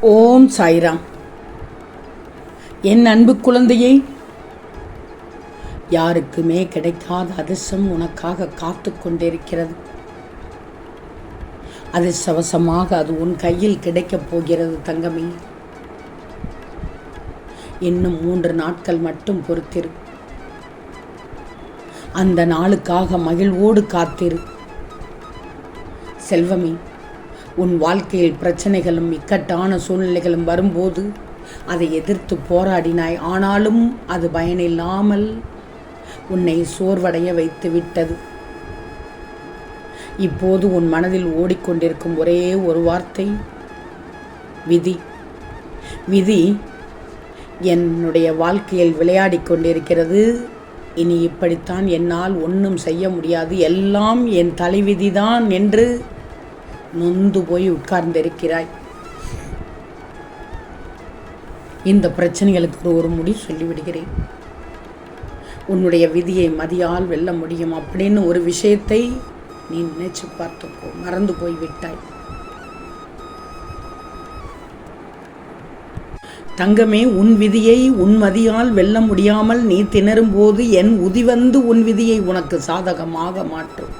ஓம் சாய்ராம். என் அன்பு குழந்தையை யாருக்குமே கிடைக்காத அதிர்ஷ்டம் உனக்காக காத்து கொண்டிருக்கிறது. அதிர்ஷ்டவசமாக அது உன் கையில் கிடைக்கப் போகிறது தங்கமே. இன்னும் மூன்று நாட்கள் மட்டும் பொறுத்திரு. அந்த நாளுக்காக மகிழ்வோடு காத்திரு. செல்வமே உன் வாழ்க்கையில் பிரச்சனைகளும் இக்கட்டான சூழ்நிலைகளும் வரும்போது அதை எதிர்த்து போராடினாய். ஆனாலும் அது பயனில்லாமல் உன்னை சோர்வடைய வைத்து விட்டது. இப்போது உன் மனதில் ஓடிக்கொண்டிருக்கும் ஒரே ஒரு வார்த்தை விதி. விதி என்னுடைய வாழ்க்கையில் விளையாடி கொண்டிருக்கிறது. இனி இப்படித்தான் என்னால் ஒன்றும் செய்ய முடியாது. எல்லாம் என் தலைவிதிதான் என்று நொந்து போய் உட்கார்ந்திருக்கிறாய். இந்த பிரச்சனைகளுக்கு ஒரு முடி சொல்லிவிடுகிறேன். உன்னுடைய விதியை மதியால் வெல்ல முடியும் அப்படின்னு ஒரு விஷயத்தை நீ நினைச்சு பார்த்துக்கோ. மறந்து போய் விட்டாய் தங்கமே உன் விதியை உன் மதியால் வெல்ல முடியாமல் நீ திணறும் போது என் உதி வந்து உன் விதியை உனக்கு சாதகமாக மாற்றும்.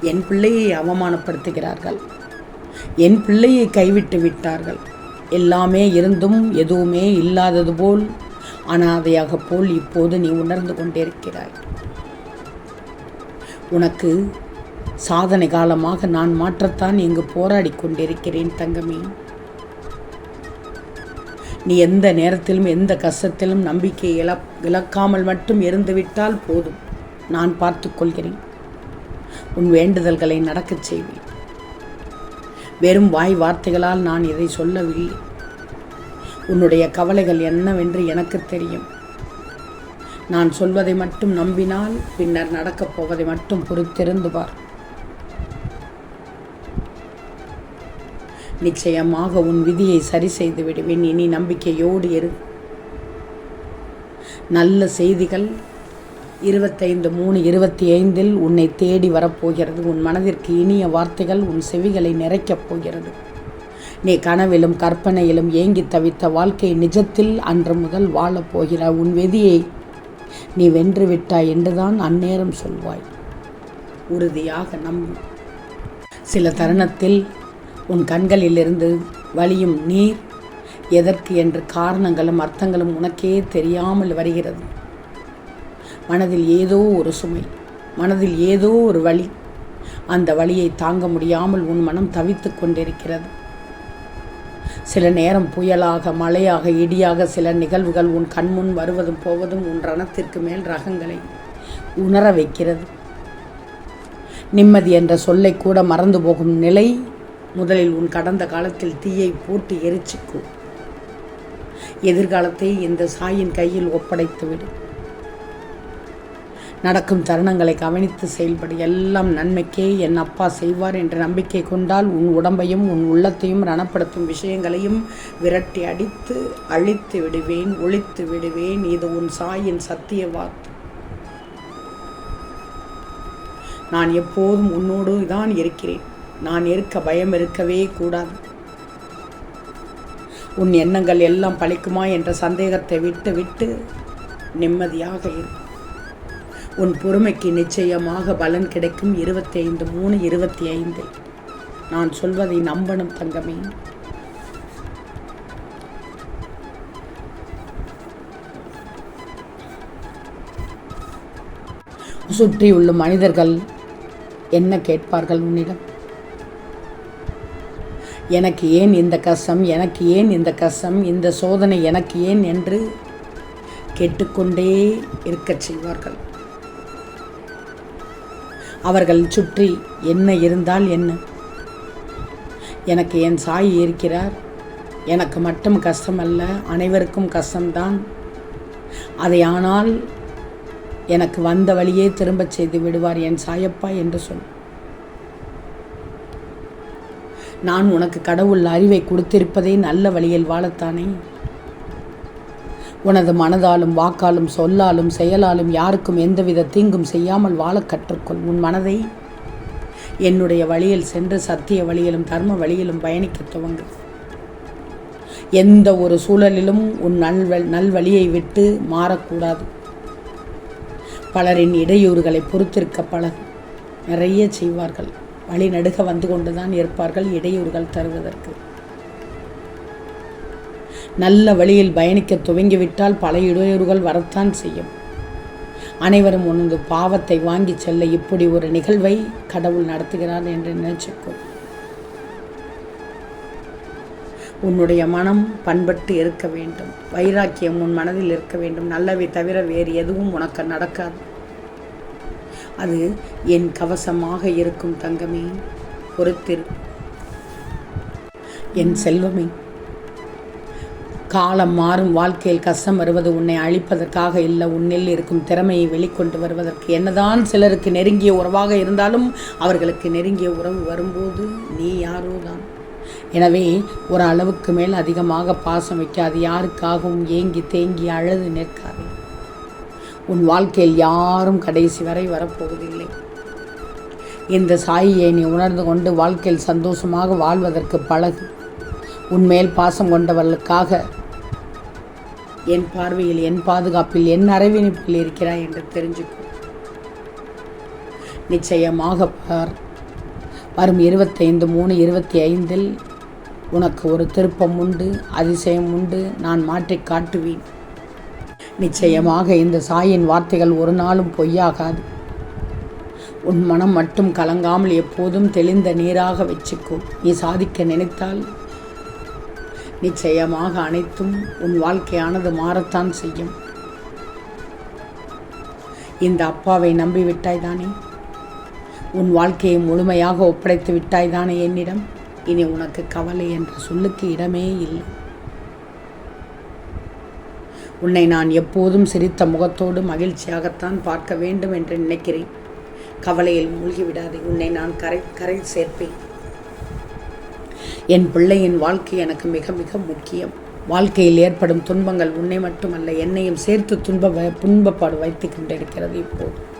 என் பிள்ளையை அவமானப்படுத்துகிறார்கள். என் பிள்ளையை கைவிட்டு விட்டார்கள். எல்லாமே இருந்தும் எதுவுமே இல்லாதது போல் அனாதையாக போல் இப்போது நீ உணர்ந்து கொண்டிருக்கிறாய். உனக்கு சாதனை காலமாக நான் மாற்றத்தான் இங்கு போராடி கொண்டிருக்கிறேன் தங்கமே. நீ எந்த நேரத்திலும் எந்த கஷ்டத்திலும் நம்பிக்கை இழப் இழக்காமல் மட்டும் இருந்துவிட்டால் போதும். நான் பார்த்துக்கொள்கிறேன் உன் வேண்டுதல்களை நடக்கச் செய்வேன். வெறும் வாய் வார்த்தைகளால் நான் இதை சொல்லவில்லை. உன்னுடைய கவலைகள் என்னவென்று எனக்கு தெரியும். நான் சொல்வதை மட்டும் நம்பினால் பின்னர் நடக்கப் போவதை மட்டும் பொறுத்திருந்து பார். நிச்சயமாக உன் விதியை சரி செய்து விடுவேன். இனி நம்பிக்கையோடு இரு. நல்ல செய்திகள் இருபத்தைந்து மூணு இருபத்தி ஐந்தில் உன்னை தேடி வரப்போகிறது. உன் மனதிற்கு இனிய வார்த்தைகள் உன் செவிகளை நிறைக்கப் போகிறது. நீ கனவிலும் கற்பனையிலும் ஏங்கி தவித்த வாழ்க்கை நிஜத்தில் அன்று முதல் வாழப் போகிறாய். உன் விதியை நீ வென்று விட்டாய் என்றுதான் அந்நேரம் சொல்வாய். உறுதியாக நம்பு சில தருணத்தில் உன் கண்களிலிருந்து வழியும் நீர் எதற்கு என்று காரணங்களும் அர்த்தங்களும் உனக்கே தெரியாமல் வருகிறது. மனதில் ஏதோ ஒரு சுமை மனதில் ஏதோ ஒரு வழி. அந்த வழியை தாங்க முடியாமல் உன் மனம் தவித்து கொண்டிருக்கிறது. சில நேரம் புயலாக மழையாக இடியாக சில நிகழ்வுகள் உன் கண்முன் வருவதும் போவதும் உன் ரணத்திற்கு மேல் ரகங்களை உணர வைக்கிறது. நிம்மதி என்ற சொல்லை கூட மறந்து போகும் நிலை முதலில் உன் கடந்த காலத்தில் தீயை போட்டு எரிச்சிக்கும் எதிர்காலத்தை இந்த சாயின் கையில் ஒப்படைத்துவிடு. நடக்கும் தருணங்களை கவனித்து செயல்படு. எல்லாம் நன்மைக்கே என் அப்பா செய்வார் என்ற நம்பிக்கை கொண்டால் உன் உடம்பையும் உன் உள்ளத்தையும் ரணப்படுத்தும் விஷயங்களையும் விரட்டி அடித்து அழித்து விடுவேன் ஒழித்து விடுவேன். இது உன் சாயின் சத்திய வாக்கு. நான் எப்போதும் உன்னோடு தான் இருக்கிறேன். நான் இருக்க பயம் இருக்கவே கூடாது. உன் எண்ணங்கள் எல்லாம் பழிக்குமா என்ற சந்தேகத்தை விட்டு விட்டு நிம்மதியாக இருக்கும் உன் பொறுமைக்கு நிச்சயமாக பலன் கிடைக்கும். இருபத்தி ஐந்து மூணு இருபத்தி ஐந்து நான் சொல்வதை நம்பணும் தங்கமே. சுற்றியுள்ள மனிதர்கள் என்ன கேட்பார்கள் உன்னிடம்? எனக்கு ஏன் இந்த கஷ்டம்? எனக்கு ஏன் இந்த கஷ்டம்? இந்த சோதனை எனக்கு ஏன் என்று கேட்டுக்கொண்டே இருக்கச் செய்வார்கள். அவர்கள் சுற்றி என்ன இருந்தால் என்ன? எனக்கு என் சாய் இருக்கிறார். எனக்கு மட்டும் கஷ்டம் அல்ல அனைவருக்கும் கஷ்டம்தான். அதை ஆனால் எனக்கு வந்த வழியே திரும்பச் செய்து விடுவார் என் சாயப்பா என்று சொல். நான் உனக்கு கடவுள் அறிவை கொடுத்திருப்பதே நல்ல வழியில் வாழத்தானே? உனது மனதாலும் வாக்காலும் சொல்லாலும் செயலாலும் யாருக்கும் எந்தவித தீங்கும் செய்யாமல் வாழ கற்றுக்கொள். உன் மனதை என்னுடைய வழியில் சென்று சத்திய வழியிலும் தர்ம வழியிலும் பயணிக்க துவங்கு. எந்த ஒரு சூழலிலும் உன் நல்வ நல்வழியை விட்டு மாறக்கூடாது. பலரின் இடையூறுகளை பொறுத்திருக்க பலர் நிறைய செய்வார்கள். வழி நடுக வந்து கொண்டுதான் இருப்பார்கள் இடையூறுகள் தருவதற்கு. நல்ல வழியில் பயணிக்க துவங்கிவிட்டால் பல இடையூறுகள் வரத்தான் செய்யும். அனைவரும் உனது பாவத்தை வாங்கி செல்ல இப்படி ஒரு நிகழ்வை கடவுள் நடத்துகிறார் என்று நினைச்சுக்கும் உன்னுடைய மனம் பண்பட்டு இருக்க வேண்டும். வைராக்கியம் உன் மனதில் இருக்க வேண்டும். நல்லவை தவிர வேறு எதுவும் உனக்கு நடக்காது. அது என் கவசமாக இருக்கும் தங்கமே பொறுத்திரு. என் செல்வமே காலம் மாறும் வாழ்க்கையில் கஷ்டம் வருவது உன்னை அழிப்பதற்காக இல்லை உன்னில் இருக்கும் திறமையை வெளிக்கொண்டு வருவதற்கு என்னதான் சிலருக்கு நெருங்கிய உறவாக இருந்தாலும் அவர்களுக்கு நெருங்கிய உறவு வரும்போது நீ யாரோ தான் எனவே ஒரு அளவுக்கு மேல் அதிகமாக பாசம் வைக்காது யாருக்காகவும் ஏங்கி தேங்கி அழுது நிற்காது. உன் வாழ்க்கையில் யாரும் கடைசி வரை வரப்போவதில்லை. இந்த சாயியை நீ உணர்ந்து கொண்டு வாழ்க்கையில் சந்தோஷமாக வாழ்வதற்கு பழகு. உன்மேல் பாசம் கொண்டவர்களுக்காக என் பார்வையில் என் பாதுகாப்பில் என் அரவணைப்பில் இருக்கிறாய் என்று தெரிஞ்சுக்கோ. நிச்சயமாக பார். வரும் இருபத்தைந்து மூணு இருபத்தி ஐந்தில் உனக்கு ஒரு திருப்பம் உண்டு அதிசயம் உண்டு நான் மாற்றி காட்டுவேன். நிச்சயமாக இந்த சாயின் வார்த்தைகள் ஒரு நாளும் பொய்யாகாது. உன் மனம் மட்டும் கலங்காமல் எப்போதும் தெளிந்த நீராக வச்சுக்கோ. நீ சாதிக்க நினைத்தால் நிச்சயமாக அனைத்தும் உன் வாழ்க்கையானது மாறத்தான் செய்யும். இந்த அப்பாவை நம்பிவிட்டாய்தானே உன் வாழ்க்கையை முழுமையாக ஒப்படைத்து விட்டாய் தானே என்னிடம்? இனி உனக்கு கவலை என்ற சொல்லுக்கு இடமே இல்லை. உன்னை நான் எப்போதும் சிரித்த முகத்தோடு மகிழ்ச்சியாகத்தான் பார்க்க வேண்டும் என்று நினைக்கிறேன். கவலையில் மூழ்கிவிடாதே உன்னை நான் கரை கரை சேர்ப்பேன். என் பிள்ளையின் வாழ்க்கை எனக்கு மிக மிக முக்கியம். வாழ்க்கையில் ஏற்படும் துன்பங்கள் உன்னை மட்டுமல்ல என்னையும் சேர்த்து துன்ப துன்பப்பாடு வைத்து கொண்டிருக்கிறது இப்போது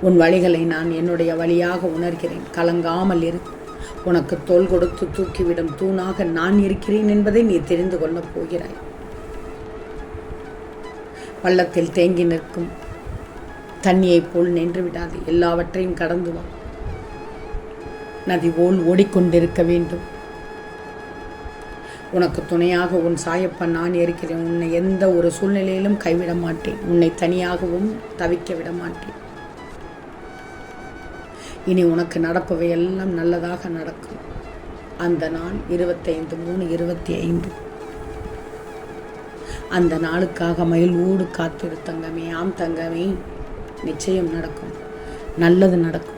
உன் வழிகளை நான் என்னுடைய வழியாக உணர்கிறேன். கலங்காமல் இரு. உனக்கு தோல் கொடுத்து தூக்கிவிடும் தூணாக நான் இருக்கிறேன் என்பதை நீ தெரிந்து கொள்ளப் போகிறாய். பள்ளத்தில் தேங்கி நிற்கும் தண்ணியைப் போல் நின்று விடாது எல்லாவற்றையும் கடந்து வா. நதி போல் ஓடிக்கொண்டிருக்க வேண்டும். உனக்கு துணையாக உன் சாயப்பன் நான் இருக்கிறேன். உன்னை எந்த ஒரு சூழ்நிலையிலும் கைவிட மாட்டேன். உன்னை தனியாகவும் தவிக்க விட மாட்டேன். இனி உனக்கு நடப்பவை எல்லாம் நல்லதாக நடக்கும். அந்த நாள் இருபத்தைந்து மூணு இருபத்தி ஐந்து. அந்த நாளுக்காக மயிலோடு காத்திரு தங்கமே. ஆம் தங்கமே நிச்சயம் நடக்கும். நல்லது நடக்கும்.